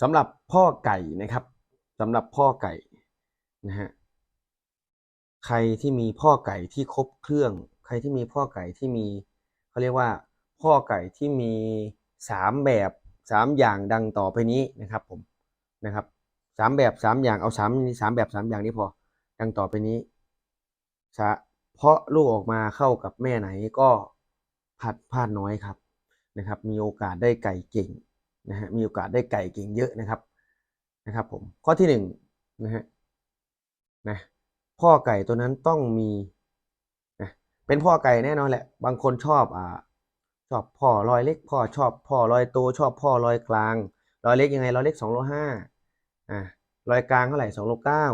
สำหรับพ่อไก่นะครับสำหรับพ่อไก่นะฮะใครที่มีพ่อไก่ที่ครบเครื่อง ใครที่มีพ่อไก่ที่มีเขาเรียกว่า พ่อไก่ที่มีสามแบบสามอย่างดังต่อไปนี้นะครับผมนะครับสามแบบสามอย่างเอาสามสามแบบสามอย่างนี้พอดังต่อไปนี้สะเพราะลูกออกมาเข้ากับแม่ไหนก็พลาดพลาดน้อยครับนะครับ มีโอกาสได้ไก่เก่ง นะฮะมีโอกาสได้ไก่เก่งเยอะนะครับนะครับผมข้อที่หนึ่งนะฮะนะพ่อไก่ตัวนั้นต้องมีนะเป็นพ่อไก่แน่นอนแหละ บางคนชอบอ่าชอบพ่อรอยเล็ก พ่อชอบพ่อรอยโตชอบพ่อรอยกลางรอยเล็กยังไงรอยเล็กสองโลห้าอ่ารอยกลางเท่าไหร่สองโลเก้า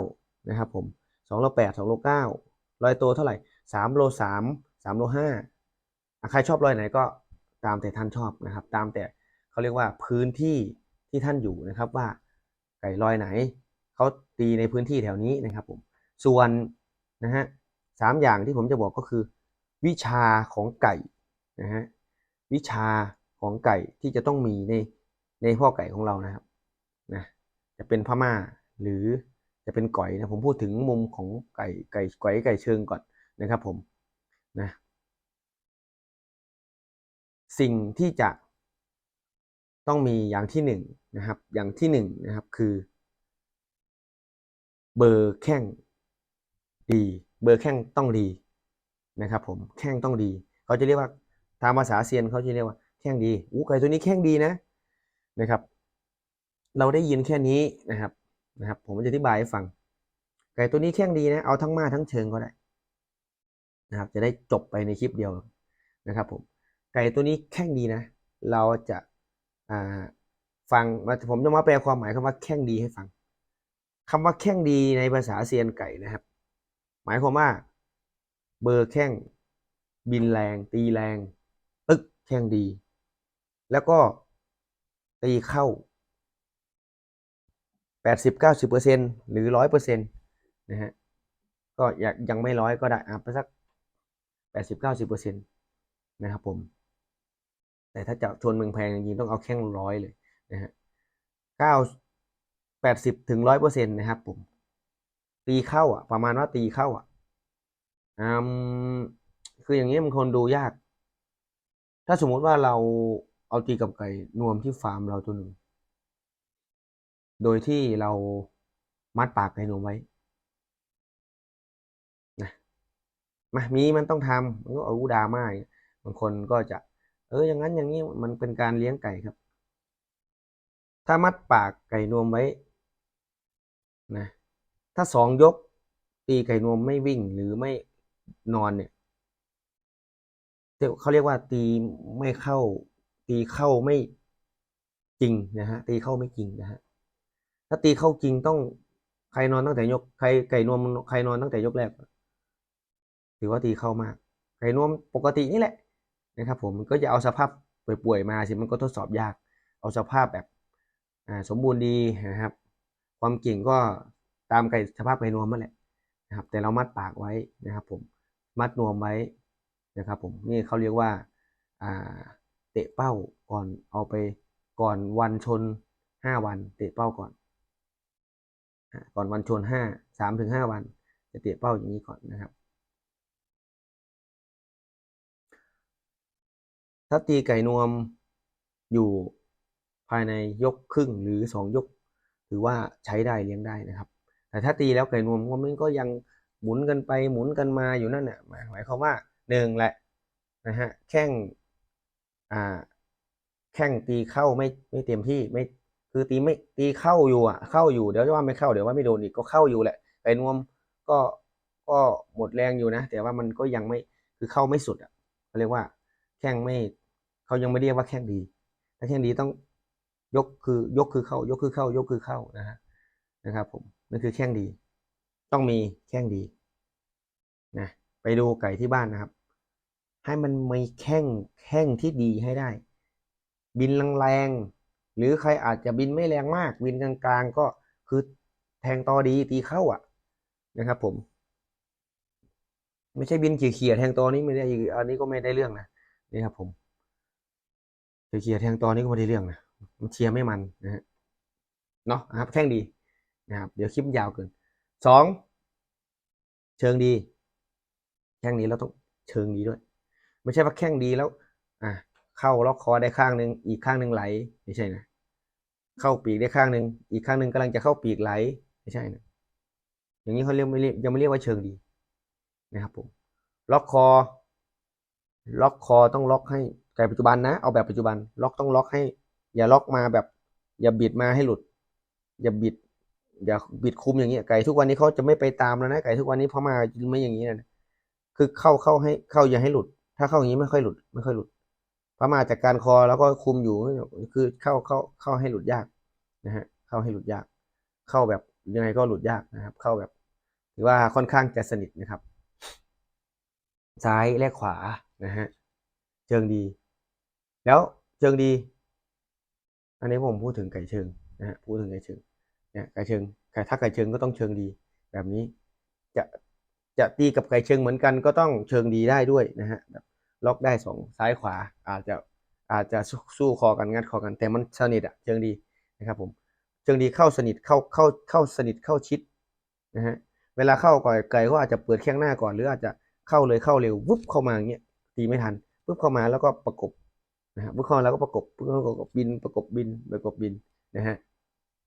นะครับผมสองโลแปดสองโลเก้ารอยโตเท่าไหร่สามโลสามสามโลห้าใครชอบรอยไหนก็ตามแต่ท่านชอบนะครับ ตามแต่ เขาเรียกว่าพื้นที่ที่ท่านอยู่นะครับว่าไก่รอยไหนเขาตีในพื้นที่แถวนี้นะครับผมส่วนนะฮะสามอย่างที่ผมจะบอกก็คือ วิชาของไก่นะฮะวิชาของไก่ที่จะต้องมีในในพ่อไก่ของเรานะครับนะจะเป็นพม่าหรือจะเป็นก่อยนะผมพูดถึงมุมของไก่ไก่ไก่ไก่เชิงก่อนนะครับผมนะสิ่งที่จะ ต้องมีอย่างที่หนึ่งนะครับ อย่างที่หนึ่งนะครับคือ เบอร์แข้งดี เบอร์แข้งต้องดีนะครับ ผมแข้งต้องดี เขาจะเรียกว่าตามภาษาเซียนเขาจะเรียกว่าแข้งดีอู้ไก่ตัวนี้แข้งดีนะนะครับ เราได้ยินแค่นี้นะครับนะครับ ผมจะอธิบายให้ฟัง ไก่ตัวนี้แข้งดีนะเอาทั้งมาทั้งเชิงก็ได้นะครับ จะได้จบไปในคลิปเดียวนะครับ ผม ไก่ตัวนี้แข้งดีนะ เราจะ อ่าฟังมาผมจะมาแปลความหมายคำว่าแข้งดีให้ฟังคำว่าแข้งดีในภาษาเซียนไก่นะครับ หมายความว่า เบอร์แข้งบินแรง ตีแรง ตึกแข้งดี แล้วก็ตีเข้าแปดสิบเก้าสิบเปอร์เซ็นหรือร้อยเปอร์เซ็นต์นะฮะก็อยากยังไม่ร้อยก็ได้อะไปสักแปดสิบเก้าสิบเปอร์เซ็นต์นะครับผม แต่ถ้าจะชนเมืองแพงจริงๆต้องเอาแข้งร้อยเลยนะฮะเก้าแปดสิบถึงร้อยเปอร์เซ็นต์นะครับผม ตีเข้าอะ ประมาณว่าตีเข้าอะอืมคืออย่างนี้มันคนดูยาก ถ้าสมมุติว่าเราเอาตีกับไก่นวมที่ฟาร์มเราตัวหนึ่ง โดยที่เรามัดปากไก่นวมไว้นะมามีมันต้องทำมันก็เอาดราม่ากบางคนก็จะ เอออย่างนั้นอย่างนี้มันเป็นการเลี้ยงไก่ครับ ถ้ามัดปากไก่นวมไว้นะถ้าสองยกตีไก่นวมไม่วิ่งหรือไม่นอนเนี่ยเขาเรียกว่าตีไม่เข้า ตีเข้าไม่จริงนะฮะตีเข้าไม่จริงนะฮะถ้าตีเข้าจริงต้องใครนอนตั้งแต่ยกใครไก่นวมใครนอนตั้งแต่ยกแรกถือว่าตีเข้ามากไก่นวมปกตินี่แหละ นะครับผมมันก็จะเอาสภาพป่วยๆมาสิมันก็ทดสอบยาก เอาสภาพแบบสมบูรณ์ดีนะครับ ความเก่งก็ตามไก่สภาพไก่นวมนั่นแหละนะครับ แต่เรามัดปากไว้นะครับ ผมมัดนวมไว้นะครับผมนี่เขาเรียกว่าเตะเป้าก่อนเอาไปก่อนวันชนห้าวัน เตะเป้าก่อนก่อนวันชนห้าสามถึงห้าวัน จะเตะเป้าอย่างนี้ก่อนนะครับ ถ้าตีไก่นวมอยู่ภายในยกครึ่งหรือสองยก ถือว่าใช้ได้เลี้ยงได้นะครับ แต่ถ้าตีแล้วไก่นวมมันก็ยังหมุนกันไปหมุนกันมาอยู่นั่นน่ะหมายความว่าหนึ่งแหละนะฮะแข้งอ่าแข้งตีเข้าไม่ไม่เต็มที่ไม่คือตีไม่ตีเข้าอยู่อะเข้าอยู่เดี๋ยวว่าไม่เข้าเดี๋ยวว่าไม่โดนอีกก็เข้าอยู่แหละไก่นวมก็ก็หมดแรงอยู่นะ แต่ว่ามันก็ยังไม่คือเข้าไม่สุดอะเขาเรียกว่าแข้งไม่ เขายังไม่เรียกว่าแข้งดีถ้าแข้งดีต้องยกคือยกคือเข้ายกคือเข้ายกคือเข้านะฮะนะครับผมนั่นคือแข้งดี ต้องมีแข้งดีนะไปดูไก่ที่บ้านนะครับ ให้มันมีแข้งแข้งที่ดีให้ได้ บินแรงๆหรือใครอาจจะบินไม่แรงมาก บินกลางๆก็คือแทงตอดีตีเข้าอะนะครับผมไม่ใช่บินเขี่ยๆแทงตอนี้ไม่ได้อันนี้ก็ไม่ได้เรื่องนะนี่ครับผม เขี่ยๆแทงตอนี้ก็ไม่ได้เรื่องนะมันเชียร์ไม่มันนะฮะเนาะครับแข้งดีนะครับเดี๋ยวคลิปยาวเกินสองเชิงดีแข้งดีแล้วต้องเชิงดีด้วย ไม่ใช่ว่าแข้งดีแล้ว อะเข้าล็อกคอได้ข้างหนึ่งอีกข้างหนึ่งไหลไม่ใช่นะเข้าปีกได้ข้างหนึ่งอีกข้างหนึ่งกำลังจะเข้าปีกไหลไม่ใช่นะอย่างนี้เขาเรียกไม่เรียกยังไม่เรียกว่าเชิงดีนะครับผมล็อกคอ ล็อกคอต้องล็อกให้ ไก่ปัจจุบันนะ เอาแบบปัจจุบันล็อกต้องล็อกให้ อย่าล็อกมาแบบ อย่าบิดมาให้หลุด อย่าบิด อย่าบิดคุมอย่างเงี้ยไก่ทุกวันนี้เขาจะไม่ไปตามแล้วนะไก่ทุกวันนี้พระมาไม่อย่างนี้นะคือเข้าเข้าให้เข้าอย่าให้หลุด ถ้าเข้าอย่างนี้ไม่ค่อยหลุด ไม่ค่อยหลุดพระมาจากการคอแล้วก็คุมอยู่คือเข้าเข้าเข้าให้หลุดยากนะฮะเข้าให้หลุดยาก เข้าแบบยังไงก็หลุดยากนะครับ เข้าแบบถือว่าค่อนข้างจะสนิทนะครับ ซ้ายและขวานะฮะเชิงดี แล้วเชิงดี อันนี้ผมพูดถึงไก่เชิงนะฮะพูดถึงไก่เชิงเนี่ยไก่เชิงไก่ถ้าไก่เชิงก็ต้องเชิงดี แบบนี้จะจะตีกับไก่เชิงเหมือนกันก็ต้องเชิงดีได้ด้วยนะฮะแบบล็อกได้สองซ้ายขวาอาจจะอาจจะสู้คอกันงัดคอกันแต่มันสนิทอะเชิงดีนะครับผมเชิงดีเข้าสนิทเข้าเข้าเข้าสนิทเข้าชิดนะฮะเวลาเข้าก่อยไก่ก็อาจจะเปิดแข้งหน้าก่อนหรืออาจจะเข้าเลยเข้าเร็ววุบเข้ามาอย่างเงี้ยตีไม่ทันปุ๊บเข้ามาแล้วก็ประกบ นะฮะปุ๊บเข้ามาก็ประกบปุ๊บเขามาประกบบินประกบบินประกบบินนะฮะ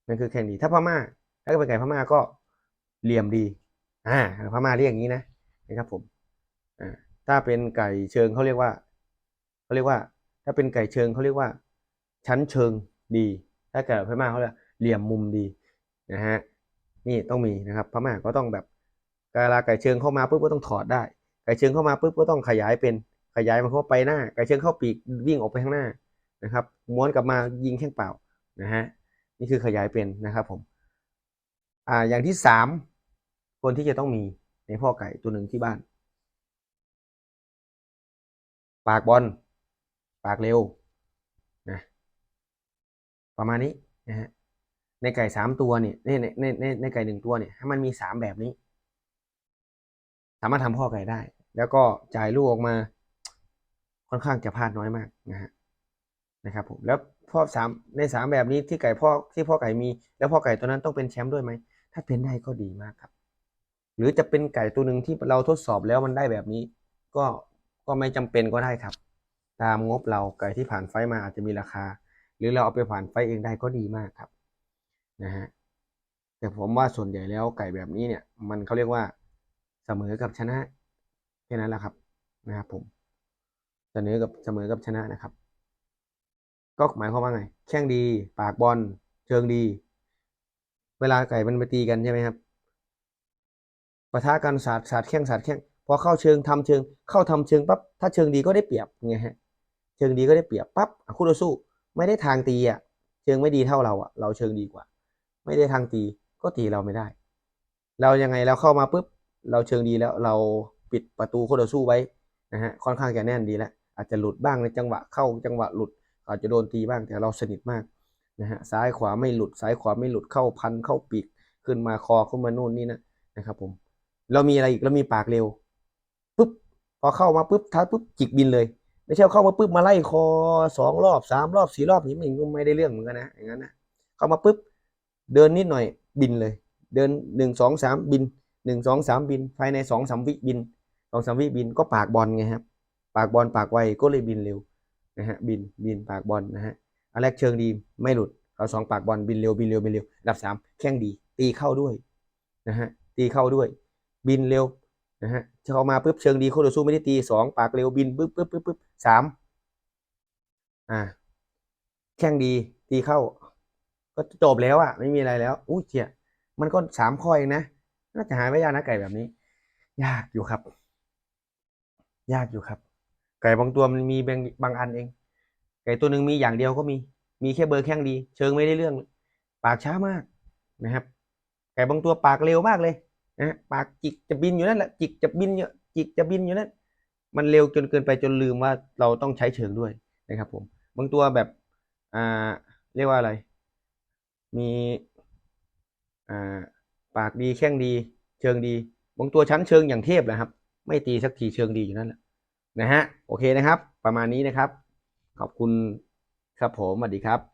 นั่นคือแข่งดีถ้าพม่าถ้าเป็นไก่พม่าก็เหลี่ยมดีอ่าพม่าเรียกอย่างนี้นะนะครับผมอ่าถ้าเป็นไก่เชิงเขาเรียกว่าเขาเรียกว่า ถ้าเป็นไก่เชิงเขาเรียกว่า ชั้นเชิงดี ถ้าเกิดพม่าเขาเรียกเหลี่ยมมุมดีนะฮะนี่ต้องมีนะครับพม่าก็ต้องแบบเวลาไก่เชิงเข้ามาปุ๊บก็ต้องถอดได้ ไก่เชิงเข้ามาปุ๊บก็ต้องขยายเป็น ขยายมันเข้าไปหน้าไก่เชิงเข้าปีกวิ่งออกไปข้างหน้านะครับ ม้วนกลับมายิงแข้งเปล่านะฮะนี่คือขยายเป็นนะครับผมอ่าอย่างที่สามคนที่จะต้องมีในพ่อไก่ตัวหนึ่งที่บ้าน ปากบอลปากเร็วนะประมาณนี้นะฮะในไก่สามตัวเนี่ยในในในในไก่หนึ่งตัวเนี่ยให้มันมีสามแบบนี้ สามารถทำพ่อไก่ได้ แล้วก็จ่ายลูกออกมา ค่อนข้างจะพลาดน้อยมากนะฮะนะครับผมแล้วพ่อสามในสามแบบนี้ที่ไก่พ่อที่พ่อไก่มี แล้วพ่อไก่ตัวนั้นต้องเป็นแชมป์ด้วยไหมถ้าเป็นได้ก็ดีมากครับ หรือจะเป็นไก่ตัวหนึ่งที่เราทดสอบแล้วมันได้แบบนี้ ก็ก็ไม่จำเป็นก็ได้ครับ ตามงบเราไก่ที่ผ่านไฟมาอาจจะมีราคา หรือเราเอาไปผ่านไฟเองได้ก็ดีมากครับนะฮะแต่ผมว่าส่วนใหญ่แล้วไก่แบบนี้เนี่ย มันเขาเรียกว่าเสมอกับชนะแค่นั้นแหละครับนะครับผม เสมอกับเสมอกับชนะนะครับ ก็หมายความว่าไง แข้งดี ปากบอล เชิงดี เวลาไก่มันไปตีกันใช่ไหมครับปะทะกันสาดสาดแข้งสาดแข้งพอเข้าเชิงทำเชิง เข้าทำเชิงปั๊บถ้าเชิงดีก็ได้เปรียบไงฮะเชิงดีก็ได้เปรียบปั๊บคู่ต่อสู้ ไม่ได้ทางตีอะเชิงไม่ดีเท่าเราอะ เราเชิงดีกว่า ไม่ได้ทางตีก็ตีเราไม่ได้ เรายังไงเราเข้ามาปุ๊บเราเชิงดีแล้วเราปิดประตูคู่ต่อสู้ไว้นะฮะค่อนข้างจะแน่นดีแล้ว อาจจะหลุดบ้างในจังหวะเข้าจังหวะหลุด อาจจะโดนตีบ้างแต่เราสนิทมากนะฮะซ้ายขวาไม่หลุดซ้ายขวาไม่หลุดเข้าพันเข้าปีกขึ้นมาคอขึ้นมานู่นนี่นะนะครับผมเรามีอะไรอีกเรามีปากเร็วปุ๊บพอเข้ามาปุ๊บท้าปุ๊บจิกบินเลย ไม่ใช่เข้ามาปุ๊บมาไล่คอสองรอบสามรอบสี่รอบนี้มันก็ไม่ได้เรื่องเหมือนกันนะอย่างนั้นนะเข้ามาปุ๊บเดินนิดหน่อยบินเลย เดินหนึ่งสองสามบินหนึ่งสองสามบิน ภายในสองสามวิบินสองสามวิบินก็ปากบอลไงครับ ปากบอลปากไวก็เลยบินเร็วนะฮะบินบินปากบอลนะฮะอันแรกเชิงดีไม่หลุดเอาสองปากบอลบินเร็วบินเร็วบินเร็วอันดับสามแข้งดี ตีเข้าด้วยนะฮะตีเข้าด้วย บินเร็วนะฮะเข้ามาปุ๊บเชิงดีคู่ต่อสู้ไม่ได้ตีสองปากเร็วบินปุ๊บปุ๊บปุ๊บปุ๊บสามอ่าแข้งดีตีเข้า ก็จบแล้วอะไม่มีอะไรแล้วอุ้ยเจียมันก็สามข้อเองนะน่าจะหาไม่ยากนะไก่แบบนี้ ยากอยู่ครับ ยากอยู่ครับ ไก่บางตัวมันมีบางบางอันเอง ไก่ตัวหนึ่งมีอย่างเดียวก็มี มีแค่เบอร์แข้งดี เชิงไม่ได้เรื่อง ปากช้ามากนะครับ ไก่บางตัวปากเร็วมากเลยนะปากจิกจะบินอยู่นั่นแหละจิกจะบินอยู่จิกจะบินอยู่นั่นมันเร็วจนเกินไปจนลืมว่าเราต้องใช้เชิงด้วยนะครับ ผม บางตัวแบบอ่าเรียกว่าอะไร มีอ่าปากดีแข้งดี เชิงดี บางตัวชั้นเชิงอย่างเทพนะครับ ไม่ตีสักทีเชิงดีอยู่นั่นแหละ นะฮะโอเคนะครับ ประมาณนี้นะครับ ขอบคุณครับผมสวัสดีครับ